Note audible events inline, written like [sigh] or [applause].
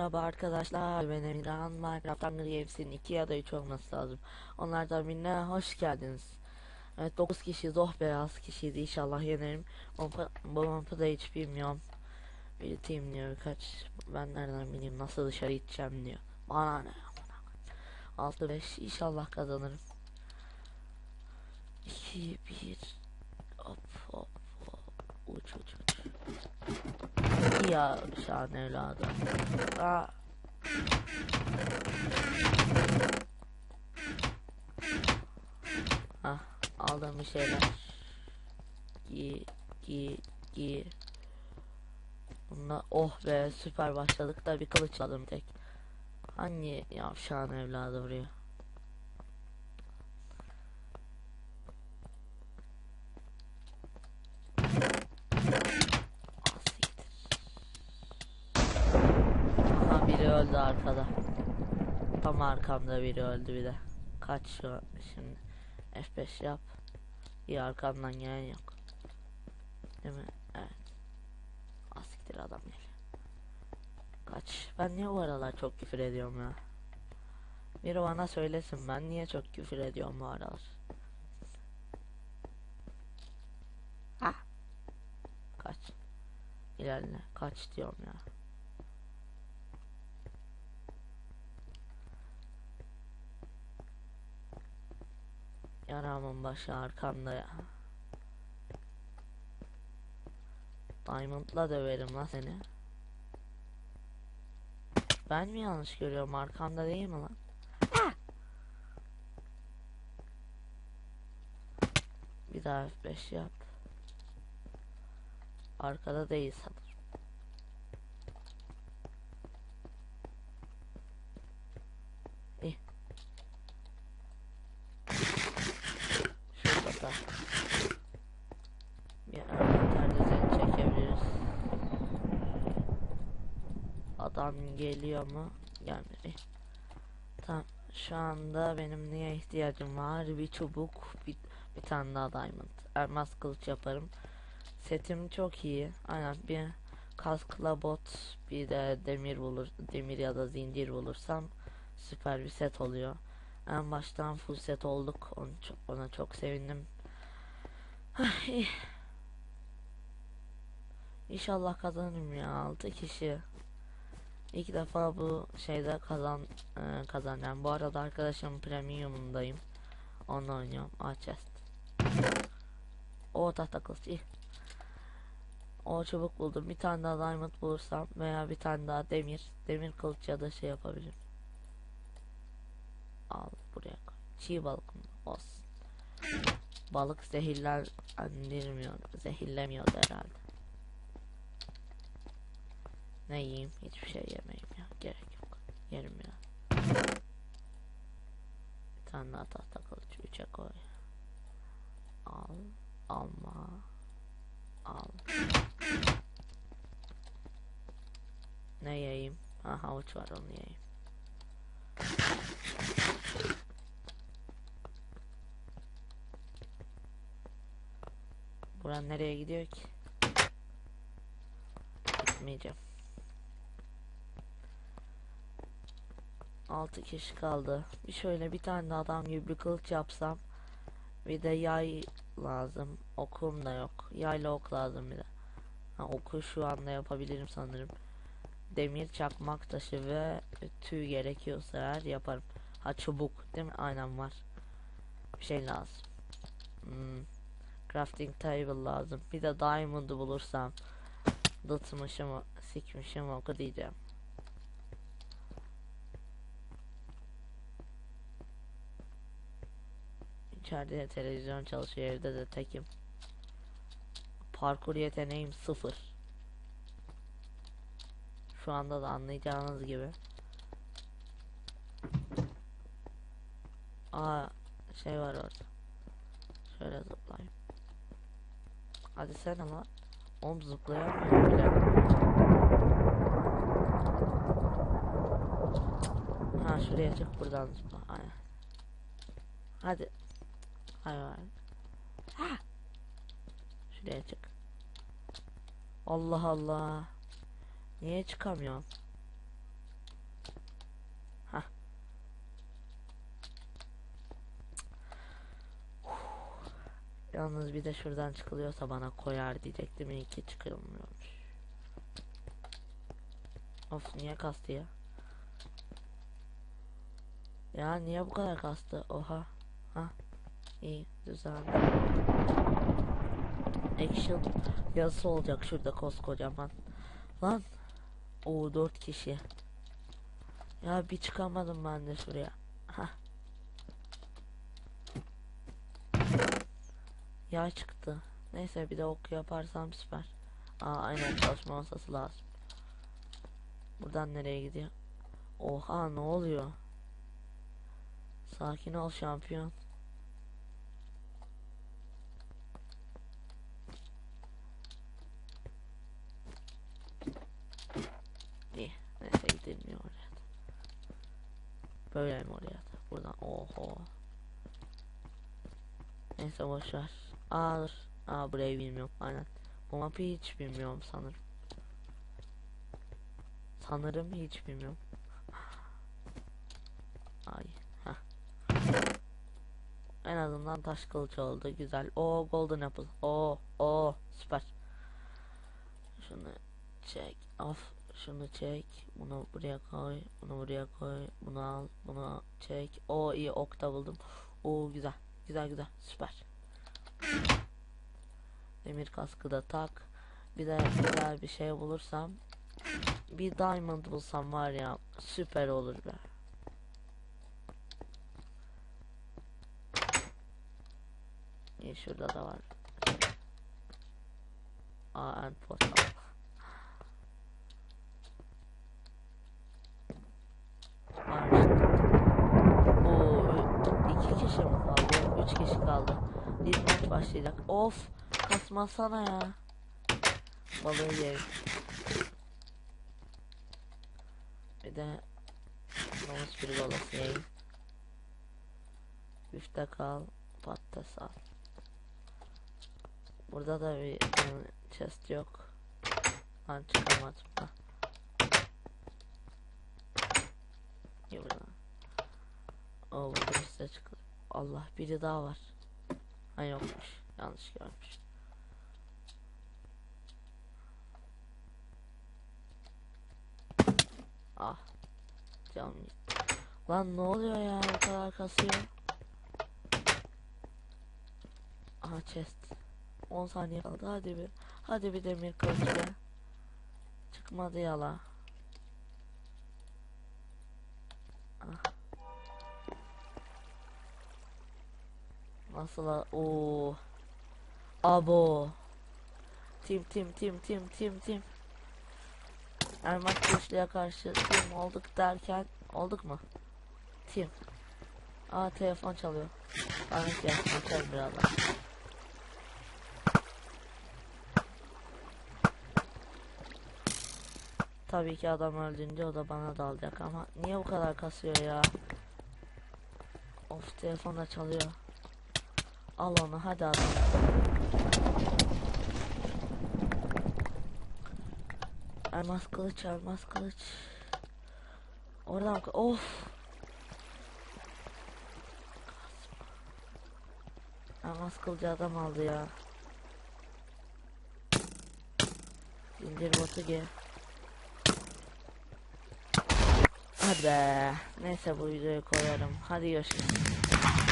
Merhaba arkadaşlar ben Emirhan. Minecraft Hunger Games'in 2 ya da 3 olması lazım. Onlardan birine hoş geldiniz. Evet 9 kişiyiz oh be az kişiyiz inşallah yenerim. Bu mapı da hiç bilmiyorum. Team diyor birkaç Ben nereden bileyim nasıl dışarı gideceğim diyor. Bana ne? 6-5 inşallah kazanırım. 2 1 Hop hop hop. Uç uç uç ya şahane evladım. Aa. Ah, aldım bir şeyler. Gi, gi, gi. Bunda oh be süper başladık da bir kılıç aldım tek. Hangi yavşağın evladı vuruyor? Aha biri öldü arkada. Tam arkamda biri öldü bir de. Kaç şu şimdi. F5 yap. İyi arkamdan gelen yok. Değil mi? Evet. Asiktir adam geliyor. Kaç. Ben niye bu aralar çok küfür ediyorum ya? Biri bana söylesin ben niye çok küfür ediyorum bu aralar. Ha. Kaç. İlerle. Kaç diyorum ya. Yaramın başı arkamda ya. Diamond'la döverim la seni. Ben mi yanlış görüyorum? Arkamda değil mi lan? Bir daha F5 yap. Arkada değil sanırım. İyi. Şurada da bir envanter düzeni çekebiliriz. Adam geliyor mu? Gelmedi. Tamam. Şu anda benim neye ihtiyacım var? Bir çubuk, bir, bir tane daha diamond. Elmas kılıç yaparım. Setim çok iyi. Aynen bir kaskla bot, bir de demir bulur, demir ya da zincir bulursam süper bir set oluyor. En baştan full set olduk. Onu çok, ona çok sevindim. Ay. İnşallah kazanırım ya 6 kişi. İlk defa bu şeyde kazan e, kazanacağım. Bu arada arkadaşım premiumundayım. Onunla oynuyorum. Chest. O tahta kılıç iyi. O çubuk buldum. Bir tane daha diamond bulursam veya bir tane daha demir. Demir kılıç ya da şey yapabilirim. Al buraya koy. Çiğ balık mı? Olsun. Balık zehirlendirmiyor. Zehirlemiyor herhalde. Ne yiyeyim? Hiçbir şey yemeyeyim ya. Gerek yok. Yerim ya. Bir tane daha tahta kılıç. Üçe koy. Al. Alma. Al. Ne yiyeyim? Ha havuç var onu yiyeyim. Buran nereye gidiyor ki? Gitmeyeceğim. 6 kişi kaldı. Bir şöyle bir tane adam gibi bir kılıç yapsam. Bir de yay lazım. Okum da yok. Yayla ok lazım bir de. Ha, oku şu anda yapabilirim sanırım. Demir çakmak taşı ve tüy gerekiyorsa eğer yaparım. Ha çubuk değil mi? Aynen var. Bir şey lazım. Hmm. Crafting table lazım. Bir de diamond bulursam dıtmışım sikmişim oku diyeceğim. İçeride televizyon çalışıyor evde de tekim. Parkur yeteneğim sıfır. Şu anda da anlayacağınız gibi. Aa şey var orada. Şöyle zıplayayım. Hadi sen ama. Oğlum zıplayamıyorum bile. Ha şuraya çık buradan zıpla. Aynen. Hadi. Hayvan. Ha. [gasps] Şuraya çık. Allah Allah. Niye çıkamıyorum? Ha. [sighs] Yalnız bir de şuradan çıkılıyorsa bana koyar diyecektim iyi ki çıkılmıyormuş. Of niye kastı ya? Ya niye bu kadar kastı? Oha. Ha. İyi güzel. Action yazısı olacak şurada koskocaman. Lan. O dört kişi. Ya bir çıkamadım ben de şuraya. Hah. Ya çıktı. Neyse bir de ok yaparsam süper. Aa aynen çalışma masası lazım. Buradan nereye gidiyor? Oha ne oluyor? Sakin ol şampiyon. İyi. Neyse gidilmiyor oraya. da. Böyle mi oraya? da? Buradan oho. Neyse boşver. Aa dur. Aa burayı bilmiyorum. Aynen. Bu mapı hiç bilmiyorum sanırım. Sanırım hiç bilmiyorum. Ay. Heh. En azından taş kılıç oldu. Güzel. O golden apple. O o süper. Şunu çek. Of. Şunu çek. Bunu buraya koy. Bunu buraya koy. Bunu al. Bunu çek. O iyi ok da buldum. O güzel. Güzel güzel. Süper. Demir kaskı da tak. Bir de güzel bir şey bulursam bir diamond bulsam var ya süper olur be. İyi şurada da var. Aa and portal. Varmış. Oo, iki kişi mi kaldı? Üç kişi kaldı. Bir maç başlayacak. Of, kasmasana ya. Balığı yerim. Bir de domuz bir balası yiyeyim. Biftek al, patates al. Burada da bir yani, chest yok. Ben çıkamadım da. İyi burada. Oo çıktı. Allah biri daha var. Ha yokmuş. Yanlış görmüş. Ah. Canım. Lan ne oluyor ya bu kadar kasıyor. Aha chest. 10 saniye kaldı hadi bir. Hadi bir demir kılıç. Çıkmadı yala. Ah. Nasıl Oo. Abo. Tim tim tim tim tim tim. Elmas Kılıçlı'ya karşı tim olduk derken olduk mu? Tim. Aa telefon çalıyor. Bana ihtiyaç açarım birazdan. Tabii ki adam öldüğünde o da bana dalacak ama niye bu kadar kasıyor ya? Of telefon da çalıyor. Al onu hadi adam. Elmas kılıç, elmas kılıç. Oradan of. Elmas kılıcı adam aldı ya. İndir botu gel. Hadi be. Neyse bu videoyu koyarım. Hadi görüşürüz.